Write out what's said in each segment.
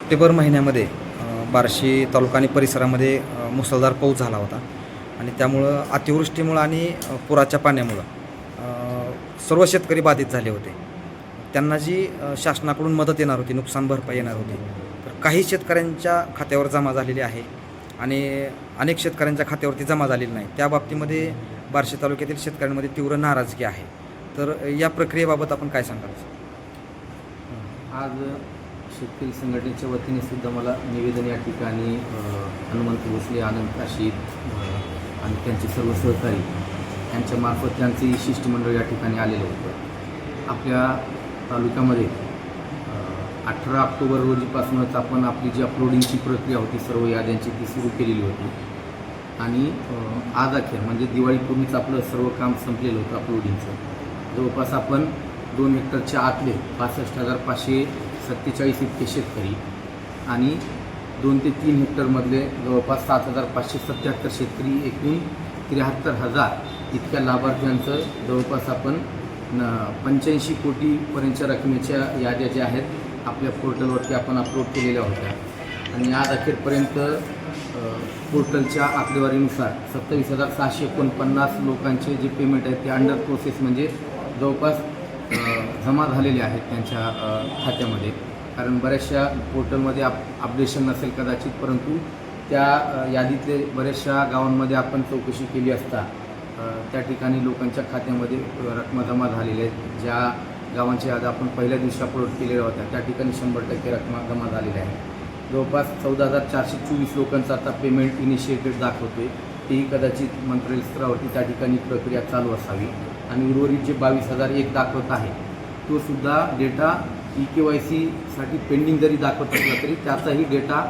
September महिन्यामध्ये बार्शी तालुका आणि परिसरामध्ये मुसळधार पाऊस झाला होता. आणि त्यामुळं अतिवृष्टीमुळं आणि पुराच्या पाण्यामुळं सर्व शेतकरी बाधित झाले होते. त्यांना जी शासनाकडून मदत येणार होती नुकसान भरपाई येणार होती तर काही शेतकऱ्यांच्या खात्यावर जमा झालेली आहे आणि अनेक शेतकऱ्यांच्या खात्यावरती जमा झालेली नाही. त्या बाबतीमध्ये बार्शी तालुक्यातील शेतकऱ्यांमध्ये तीव्र नाराजगी आहे. तर या प्रक्रियेबाबत आपण काय सांगाल? आज शेतकरी संघटनेच्या वतीने सुद्धा मला निवेदन या ठिकाणी हनुमंत भोसले आनंद काशीद आणि त्यांचे सर्व सहकारी यांच्यामार्फत त्यांचे शिष्टमंडळ या ठिकाणी आलेलं होतं. आपल्या तालुक्यामध्ये अठरा ऑक्टोबर रोजीपासूनच आपण आपली जी अपलोडिंगची प्रक्रिया होती सर्व याद्यांची ती सुरू केलेली होती. आणि आज अखेर म्हणजे दिवाळीपूर्वीच आपलं सर्व काम संपलेलं होतं अपलोडिंगचं जवळपास आपण दोन हेक्टरच्या आतले पासष्ट हजार पाचशे सत्तेचाळीस इतके शेतकरी आणि दोन ते तीन हेक्टरमधले जवळपास सात हजार पाचशे सत्याहत्तर शेतकरी एकूण त्र्याहत्तर हजार इतक्या लाभार्थ्यांचं जवळपास आपण न पंच्याऐंशी कोटीपर्यंतच्या रकमेच्या याद्या ज्या आहेत आपल्या पोर्टलवरती आपण अपलोड केलेल्या होत्या. आणि आज अखेरपर्यंत पोर्टलच्या आकडेवारीनुसार सत्तावीस हजार सहाशे एकोणपन्नास लोकांचे जे पेमेंट आहेत ते अंडर प्रोसेस म्हणजे जवळपास जमा झालेले आहेत त्यांच्या खात्यामध्ये. कारण बऱ्याचशा पोर्टलमध्ये आप अपडेशन नसेल कदाचित परंतु त्या यादीतले बऱ्याचशा गावांमध्ये आपण चौकशी केली असता त्या ठिकाणी लोकांच्या खात्यामध्ये रकमा जमा झालेल्या आहेत ज्या गावांची याद्या आपण पहिल्या दिवशी अपलोड केलेल्या होत्या त्या ठिकाणी शंभर टक्के रकमा जमा झालेल्या आहेत जवळपास चौदा हजार चारशे चोवीस लोकांचं आता पेमेंट इनिशिएटेड दाखवतोय. तेही कदाचित मंत्रालय स्तरावरती त्या ठिकाणी प्रक्रिया चालू असावी. आणि उर्वरित जे बावीस हजार एक दाखवत आहे तो सुद्धा डेटा ई के वाय सीसाठी पेंडिंग जरी दाखवत असला तरी त्याचाही डेटा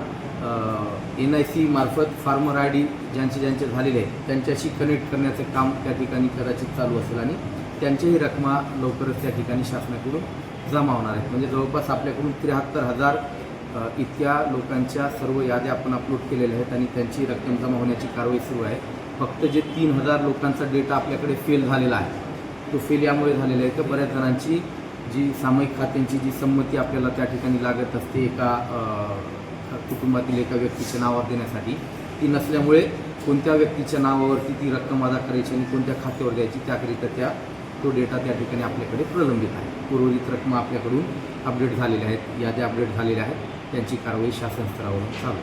एन आय सी मार्फत फार्मर आय डी ज्यांचे ज्यांचे झालेले आहेत त्यांच्याशी कनेक्ट करण्याचे काम त्या ठिकाणी कदाचित चालू असेल आणि त्यांच्याही रकमा लवकरच त्या ठिकाणी शासनाकडून जमा होणार आहेत. म्हणजे जवळपास आपल्याकडून त्र्याहत्तर हजार इतक्या लोकांच्या सर्व याद्या आपण अपलोड केलेल्या आहेत आणि त्यांची रक्कम जमा होण्याची कारवाई सुरू आहे. फक्त जे तीन हजार लोकांचा डेटा आपल्याकडे फेल झालेला आहे तो फेल यामुळे झालेला आहे. तर बऱ्याच जणांची जी सामायिक खात्यांची जी संमती आपल्याला त्या ठिकाणी लागत असते एका कुटुंबातील एका व्यक्तीच्या नावावर देण्यासाठी. ती नसल्यामुळे कोणत्या व्यक्तीच्या नावावरती ती रक्कम अदा करायची आणि कोणत्या खात्यावर द्यायची त्याकरिता त्या तो डेटा त्या ठिकाणी आपल्याकडे प्रलंबित आहे. उर्वरित रक्कम आपल्याकडून अपडेट झालेल्या आहेत. याद्या अपडेट झालेल्या आहेत त्यांची कारवाई शासन स्तरावरून चालू